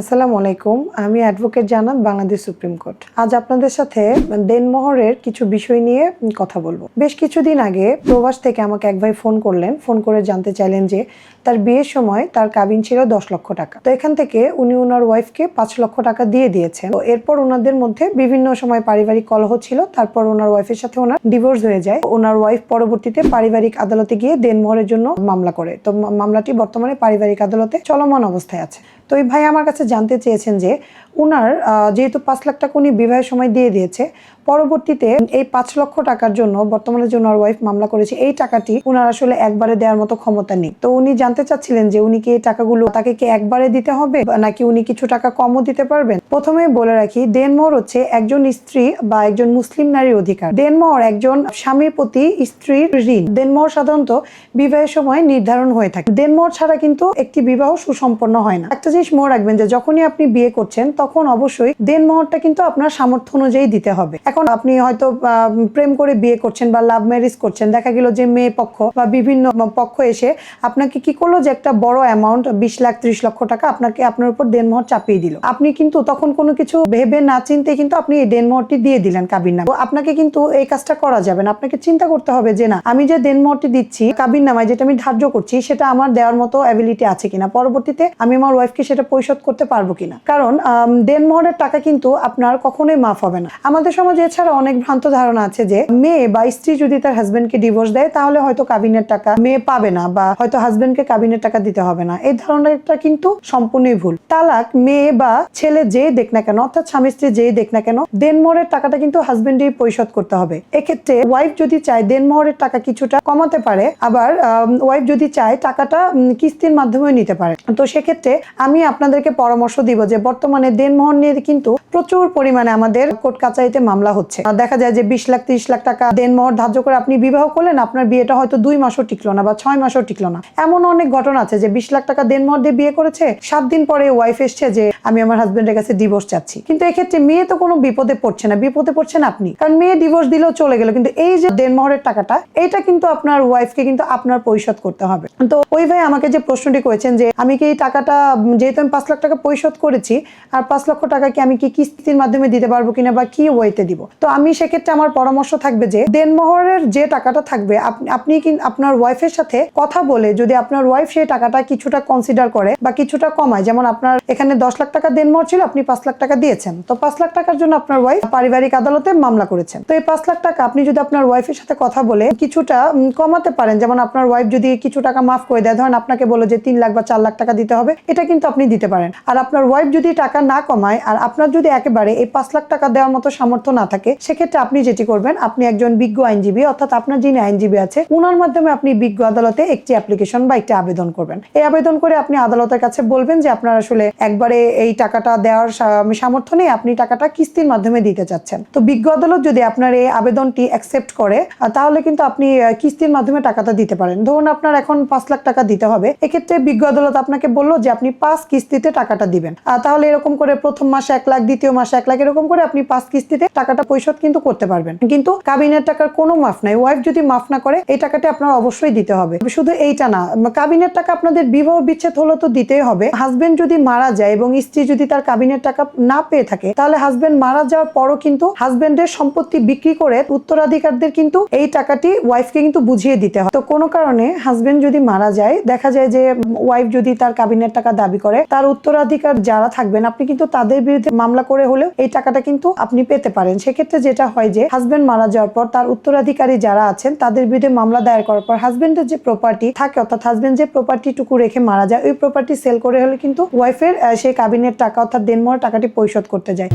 আসসালামু আলাইকুম। আমি অ্যাডভোকেট জানাত বাংলাদেশ সুপ্রিম কোর্ট। আজ আপনাদের সাথে দেনমোহরের কিছু বিষয় নিয়ে কথা বলব। বেশ কিছুদিন আগে প্রবাস থেকে আমাকে এক ভাই ফোন করলেন। ফোন করে জানতে চাইলেন যে তার বিয়ের সময় তার কাবিন ছিল দশ লক্ষ টাকা। তো এখান থেকে উনি ওনার ওয়াইফকে পাঁচ লক্ষ টাকা দিয়ে দিয়েছেন। তো এরপর ওনাদের মধ্যে বিভিন্ন সময় পারিবারিক কলহ ছিল। তারপর ওনার ওয়াইফের সাথে ওনার ডিভোর্স হয়ে যায়। ওনার ওয়াইফ পরবর্তীতে পারিবারিক আদালতে গিয়ে দেনমোহরের জন্য মামলা করে। তো মামলাটি বর্তমানে পারিবারিক আদালতে চলমান অবস্থায় আছে। তো এই ভাই আমার কাছে জানতে চেয়েছেন যে উনার যেহেতু পাঁচ লাখ টাকা উনি বিবাহের সময় দিয়ে দিয়েছে, পরবর্তীতে এই পাঁচ লক্ষ টাকার জন্য, বর্তমানে যে ওনার ওয়াইফ মামলা করেছে, এই টাকাটি উনার আসলে একবারে দেওয়ার মতো ক্ষমতা নেই। তো উনি জানতে চাচ্ছিলেন যে উনি কি এই টাকাগুলো তাকে কি একবারে দিতে হবে, নাকি উনি কিছু টাকা কমও দিতে পারবেন? প্রথমে বলে রাখি দেনমোহর হচ্ছে একজন স্ত্রী বা একজন মুসলিম নারীর অধিকার। দেনমোহর একজন স্বামীর প্রতি স্ত্রীর ঋণ। দেনমোহর সাধারণত বিবাহের সময় নির্ধারণ হয়ে থাকে। দেনমোহর ছাড়া কিন্তু একটি বিবাহ সুসম্পন্ন হয় না। একটা জিনিস মনে রাখবেন যে, যখনই আপনি বিয়ে করছেন, তখন অবশ্যই দেনমোহরটা কিন্তু আপনার সামর্থ্য অনুযায়ী দিতে হবে। এখন আপনি হয়তো প্রেম করে বিয়ে করছেন বা লাভ ম্যারেজ করছেন, দেখা গেল যে মেয়ে পক্ষ বা বিভিন্ন পক্ষ এসে আপনাকে কি করল যে, একটা বড় অ্যামাউন্ট বিশ লাখ, ত্রিশ লক্ষ টাকা আপনাকে, আপনার উপর দেনমোহর চাপিয়ে দিল। আপনি কিন্তু তখন কোনো কিছু ভেবে না চিনতে কিন্তু আপনি এই দেনমোহরটি দিয়ে দিলেন কাবির নামে। আপনাকে কিন্তু এই কাজটা করা যাবে না। আপনাকে চিন্তা করতে হবে যে না আমি যে দেনমোহরটি দিচ্ছি কাবির নামায় যেটা আমি ধার্য করছি সেটা আমার দেওয়ার মতো অ্যাবিলিটি আছে কিনা? পরবর্তীতে আমি আমার ওয়াইফকে সেটা পরিশোধ করতে পারব কিনা? কারণ আম, দেনমোহরের টাকা কিন্তু আপনার কখনোই মাফ হবে না। আমাদের সমাজে এছাড়া অনেক ভ্রান্ত ধারণা আছে যে মেয়ে বা স্ত্রী যদি তার হাজবেন্ডকে ডিভোর্স দেয় তাহলে হয়তো কাবিনের টাকা মেয়ে পাবে না বা হয়তো হাজবেন্ডকে কাবিনের টাকা দিতে হবে না। এই ধারণাটা কিন্তু সম্পূর্ণই ভুল। তালাক মেয়ে বা ছেলে যে দেখ না কেন, অর্থাৎ স্বামী স্ত্রী যেই দেখ না কেন, দেনমোহরের টাকাটা কিন্তু হাজবেন্ডই পরিশোধ করতে হবে। এক্ষেত্রে ওয়াইফ যদি চায় দেনমোহরের টাকা কিছুটা কমাতে পারে, আবার ওয়াইফ যদি চায় টাকাটা কিস্তির মাধ্যমে নিতে পারে। তো সেক্ষেত্রে আমি আপনাদেরকে পরামর্শ দিব যে বর্তমানে দেনমোহর নিয়ে কিন্তু প্রচুর পরিমাণে আমাদের কোর্ট কাচারিতে মামলা হচ্ছে। দেখা যায় যে বিশ লাখ, তিরিশ লাখ টাকা দেনমোহর ধার্য করে আপনি বিবাহ করলেন, আপনার বিয়েটা হয়তো দুই মাসও টিকলো না বা ছয় মাসও টিকলো না। এমন অনেক ঘটনা আছে যে বিশ লাখ টাকা দেনমোহর দিয়ে বিয়ে করেছে, সাত দিন পরে ওয়াইফ এসছে যে আমি আমার হাজবেন্ডের কাছে ডিভোর্স চাচ্ছি। কিন্তু এক্ষেত্রে মেয়ে তো কোনো বিপদে পড়ছে না। বিপদে পড়ছেন আপনি। কারণ মেয়ে ডিভোর্স দিলেও চলে গেল। কিন্তু এই যে দেনমোহরের টাকাটা, এটা কিন্তু আপনার ওয়াইফকে কিন্তু আপনার পরিশোধ করতে হবে। তো ওই ভাই আমাকে যে প্রশ্নটি করেছেন যে, আমি কি এই টাকাটা, যেহেতু আমি পাঁচ লাখ টাকা পরিশোধ করেছি, আর পাঁচ লক্ষ টাকা কি আমি কি কিস্তির মাধ্যমে দিতে পারব কিনা বা কি ওয়েতে দিব? তো আমি সেক্ষেত্রে আমার পরামর্শ থাকবে যে দেনমোহরের যে টাকাটা থাকবে আপনি কি- আপনার ওয়াইফের সাথে কথা বলে যদি আপনার ওয়াইফ সেই টাকাটা কিছুটা কনসিডার করে বা কিছুটা কমায়, যেমন আপনার এখানে দশ লাখ টাকা দেনমোহর ছিল, আপনি পাঁচ লাখ টাকা দিয়েছেন। তো পাঁচ লাখ টাকার জন্য আপনার ওয়াইফ পারিবারিক আদালতে মামলা করেছেন। তো এই পাঁচ লাখ টাকা আপনি যদি আপনার ওয়াইফের সাথে কথা বলে কিছুটা কমাতে পারেন, যেমন আপনার ওয়াইফ যদি কিছু টাকা মাফ করে দেয়, ধরেন আপনাকে বলো যে তিন লাখ বা চার লাখ টাকা দিতে হবে, এটা কিন্তু আপনি দিতে পারেন। আর আপনার ওয়াইফ যদি টাকা না কমায়, আর আপনার যদি একেবারে এই পাঁচ লাখ টাকা দেওয়ার মতো সামর্থ্য না থাকে, সেক্ষেত্রে আপনি যেটি করবেন, আপনি একজন বিজ্ঞ আইনজীবী, অর্থাৎ আপনার যিনি আইনজীবী আছে, উনার মাধ্যমে আপনি বিজ্ঞ আদালতে একটি অ্যাপ্লিকেশন বা একটি আবেদন করবেন। এই আবেদন করে আপনি আদালতের কাছে বলবেন যে আপনার আসলে একবারে এই টাকাটা দেওয়ার সামর্থ্য নেই, আপনি টাকাটা কিস্তির মাধ্যমে দিতে চাচ্ছেন। তো বিজ্ঞ আদালত যদি আপনার এই আবেদনটি অ্যাকসেপ্ট করে তাহলে কিন্তু আপনি কিস্তির মাধ্যমে টাকাটা দিতে পারেন। ধরুন আপনার এখন পাঁচ লাখ টাকা দিতে হবে, এক্ষেত্রে বিজ্ঞ আদালত আপনাকে বলল যে আপনি পাঁচ কিস্তিতে টাকাটা দিবেন। তাহলে এরকম করে প্রথম মাসে এক লাখ, দ্বিতীয় মাসে এক লাখ, এরকম করে আপনি পাঁচ কিস্তিতে টাকাটা পরিশোধ কিন্তু করতে পারবেন। কিন্তু কাবিনের টাকার কোনো মাফ নাই। ওয়াইফ যদি মাফ না করে, এই টাকাটা আপনার অবশ্যই দিতে হবে। শুধু এইটা না কাবিনের টাকা আপনাদের বিবাহ বিচ্ছেদ হলে তো দিতেই হবে। হাজবেন্ড যদি মারা যায় এবং স্ত্রী যদি তার কাবিনের টাকা না পেয়ে থাকে, তাহলে হাজবেন্ড মারা যাওয়ার পরও কিন্তু হাজবেন্ডের সম্পত্তি বিক্রি করে উত্তরাধিকারদের কিন্তু এই টাকাটি ওয়াইফকে কিন্তু বুঝিয়ে দিতে হয়। তো কোনো কারণে হাজবেন্ড যদি মারা যায়, দেখা যায় যে ওয়াইফ যদি তার কাবিনের টাকা দাবি করে, তার উত্তরাধিকার যারা থাকবেন, আপনি কিন্তু তাদের বিরুদ্ধে মামলা করে হলেও এই টাকাটা কিন্তু আপনি পেতে পারেন। সেক্ষেত্রে যেটা হয় যে হাজবেন্ড মারা যাওয়ার পর তার উত্তরাধিকারী যারা আছেন, তাদের বিরুদ্ধে মামলা দায়ের করার পর হাজবেন্ডের যে প্রপার্টি থাকে, অর্থাৎ হাজবেন্ড যে প্রপার্টিটুকু রেখে মারা যায়, ওই প্রপার্টি সেল করে হলে কিন্তু ওয়াইফের সেই কাবিনের টাকা, অর্থাৎ দেনমোহর টাকাটি পরিশোধ করতে যায়।